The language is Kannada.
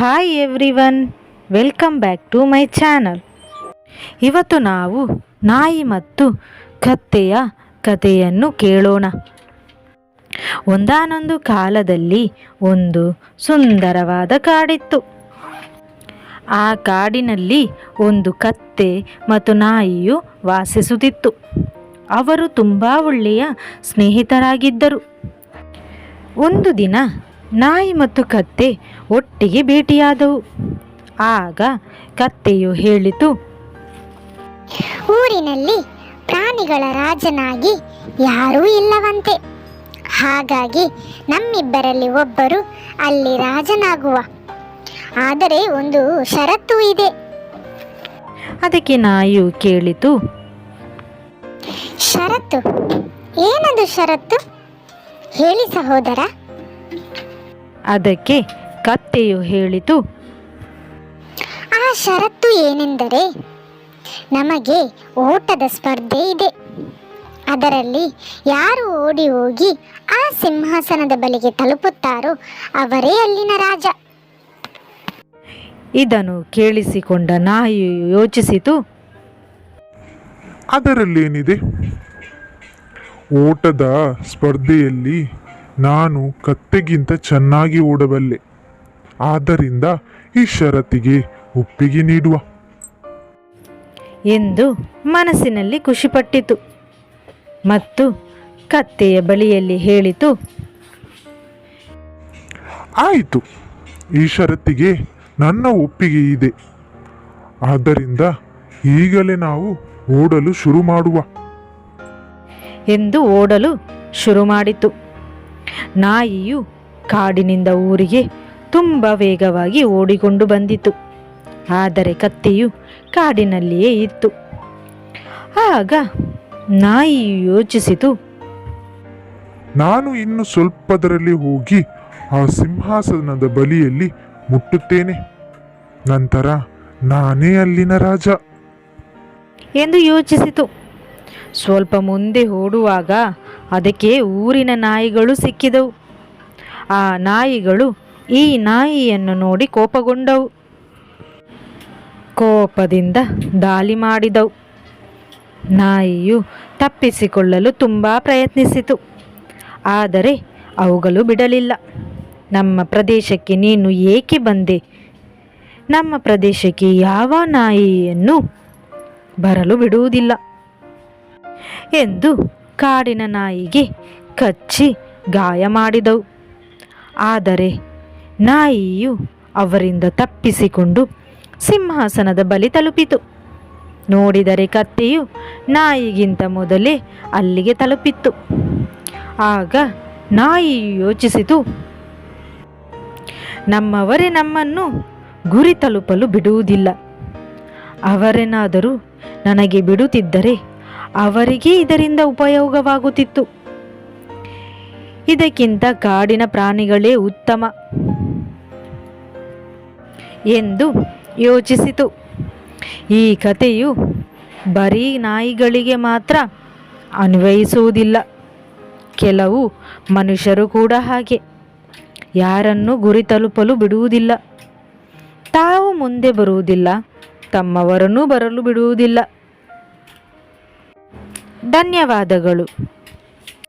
Hi everyone welcome back to my channel ಇವತ್ತು ನಾವು ನಾಯಿ ಮತ್ತು ಕತ್ತೆಯ ಕಥೆಯನ್ನು ಕೇಳೋಣ. ಒಂದಾನೊಂದು ಕಾಲದಲ್ಲಿ ಒಂದು ಸುಂದರವಾದ ಕಾಡಿತ್ತು. ಆ ಕಾಡಿನಲ್ಲಿ ಒಂದು ಕತ್ತೆ ಮತ್ತು ನಾಯಿಯು ವಾಸಿಸುತ್ತಿತ್ತು. ಅವರು ತುಂಬ ಒಳ್ಳೆಯ ಸ್ನೇಹಿತರಾಗಿದ್ದರು. ಒಂದು ದಿನ ನಾಯಿ ಮತ್ತು ಕತ್ತೆ ಒಟ್ಟಿಗೆ ಭೇಟಿಯಾದವು. ಆಗ ಕತ್ತೆಯು ಹೇಳಿತು ಊರಿನಲ್ಲಿ ಪ್ರಾಣಿಗಳ ರಾಜನಾಗಿ ಯಾರೂ ಇಲ್ಲವಂತೆ. ಹಾಗಾಗಿ ನಮ್ಮಿಬ್ಬರಲ್ಲಿ ಒಬ್ಬರು ಅಲ್ಲಿ ರಾಜನಾಗುವ. ಆದರೆ ಒಂದು ಷರತ್ತು ಇದೆ. ಅದಕ್ಕೆ ನಾಯಿಯು ಕೇಳಿತು ಷರತ್ತು? ಏನದು ಷರತ್ತು? ಹೇಳಿ ಸಹೋದರ. ಅದಕ್ಕೆ ಕತ್ತೆಯು ಹೇಳಿತು ಆ ಷರತ್ತು ಏನೆಂದರೆ ನಮಗೆ ಓಟದ ಸ್ಪರ್ಧೆ ಇದೆ. ಅದರಲ್ಲಿ ಯಾರು ಓಡಿ ಹೋಗಿ ಆ ಸಿಂಹಾಸನದ ಬಳಿಗೆ ತಲುಪುತ್ತಾರೋ ಅವರೇ ಅಲ್ಲಿನ ರಾಜ. ಇದನ್ನು ಕೇಳಿಸಿಕೊಂಡ ನಾಯಿಯು ಯೋಚಿಸಿತು ಅದರಲ್ಲೇನಿದೆ? ಓಟದ ಸ್ಪರ್ಧೆಯಲ್ಲಿ ನಾನು ಕತ್ತೆಗಿಂತ ಚೆನ್ನಾಗಿ ಓಡಬಲ್ಲೆ. ಆದ್ದರಿಂದ ಈ ಷರತ್ತಿಗೆ ಒಪ್ಪಿಗೆ ನೀಡುವ. ಎಂದು ಮನಸ್ಸಿನಲ್ಲಿ ಖುಷಿಪಟ್ಟಿತು. ಮತ್ತು ಕತ್ತೆಯ ಬಳಿಯಲ್ಲಿ ಹೇಳಿತು ಆಯಿತು ಈ ಷರತ್ತಿಗೆ ನನ್ನ ಒಪ್ಪಿಗೆ ಇದೆ. ಆದ್ದರಿಂದ ಈಗಲೇ ನಾವು ಓಡಲು ಶುರು ಮಾಡುವ. ಎಂದು ಓಡಲು ಶುರು ಮಾಡಿತು. ನಾಯಿಯು ಕಾಡಿನಿಂದ ಊರಿಗೆ ತುಂಬ ವೇಗವಾಗಿ ಓಡಿಕೊಂಡು ಬಂದಿತು. ಆದರೆ ಕತ್ತೆಯು ಕಾಡಿನಲ್ಲಿಯೇ ಇತ್ತು. ಆಗ ನಾಯಿಯು ಯೋಚಿಸಿತು ನಾನು ಇನ್ನು ಸ್ವಲ್ಪದರಲ್ಲಿ ಹೋಗಿ ಆ ಸಿಂಹಾಸನದ ಬಲಿಯಲ್ಲಿ ಮುಟ್ಟುತ್ತೇನೆ. ನಂತರ ನಾನೇ ಅಲ್ಲಿನ ರಾಜ. ಎಂದು ಯೋಚಿಸಿತು. ಸ್ವಲ್ಪ ಮುಂದೆ ಓಡುವಾಗ ಅದಕ್ಕೆ ಊರಿನ ನಾಯಿಗಳು ಸಿಕ್ಕಿದವು. ಆ ನಾಯಿಗಳು ಈ ನಾಯಿಯನ್ನು ನೋಡಿ ಕೋಪಗೊಂಡವು. ಕೋಪದಿಂದ ದಾಳಿ ಮಾಡಿದವು. ನಾಯಿಯು ತಪ್ಪಿಸಿಕೊಳ್ಳಲು ತುಂಬ ಪ್ರಯತ್ನಿಸಿತು. ಆದರೆ ಅವುಗಳು ಬಿಡಲಿಲ್ಲ. ನಮ್ಮ ಪ್ರದೇಶಕ್ಕೆ ನೀನು ಏಕೆ ಬಂದೆ? ನಮ್ಮ ಪ್ರದೇಶಕ್ಕೆ ಯಾವ ನಾಯಿಯನ್ನು ಬರಲು ಬಿಡುವುದಿಲ್ಲ. ಎಂದು ಕಾಡಿನ ನಾಯಿಗೆ ಕಚ್ಚಿ ಗಾಯ ಮಾಡಿದವು. ಆದರೆ ನಾಯಿಯು ಅವರಿಂದ ತಪ್ಪಿಸಿಕೊಂಡು ಸಿಂಹಾಸನದ ಬಲಿ ತಲುಪಿತು. ನೋಡಿದರೆ ಕತ್ತೆಯು ನಾಯಿಗಿಂತ ಮೊದಲೇ ಅಲ್ಲಿಗೆ ತಲುಪಿತ್ತು. ಆಗ ನಾಯಿಯು ಯೋಚಿಸಿತು, ನಮ್ಮವರೇ ನಮ್ಮನ್ನು ಗುರಿ ತಲುಪಲು ಬಿಡುವುದಿಲ್ಲ. ಅವರೇನಾದರೂ ನನಗೆ ಬಿಡುತ್ತಿದ್ದರೆ ಅವರಿಗೆ ಇದರಿಂದ ಉಪಯೋಗವಾಗುತ್ತಿತ್ತು. ಇದಕ್ಕಿಂತ ಕಾಡಿನ ಪ್ರಾಣಿಗಳೇ ಉತ್ತಮ ಎಂದು ಯೋಚಿಸಿತು. ಈ ಕಥೆಯು ಬರೀ ನಾಯಿಗಳಿಗೆ ಮಾತ್ರ ಅನ್ವಯಿಸುವುದಿಲ್ಲ. ಕೆಲವು ಮನುಷ್ಯರು ಕೂಡ ಹಾಗೆ. ಯಾರನ್ನು ಗುರಿ ತಲುಪಲು ಬಿಡುವುದಿಲ್ಲ. ತಾವು ಮುಂದೆ ಬರುವುದಿಲ್ಲ, ತಮ್ಮವರನ್ನೂ ಬರಲು ಬಿಡುವುದಿಲ್ಲ. ಧನ್ಯವಾದಗಳು.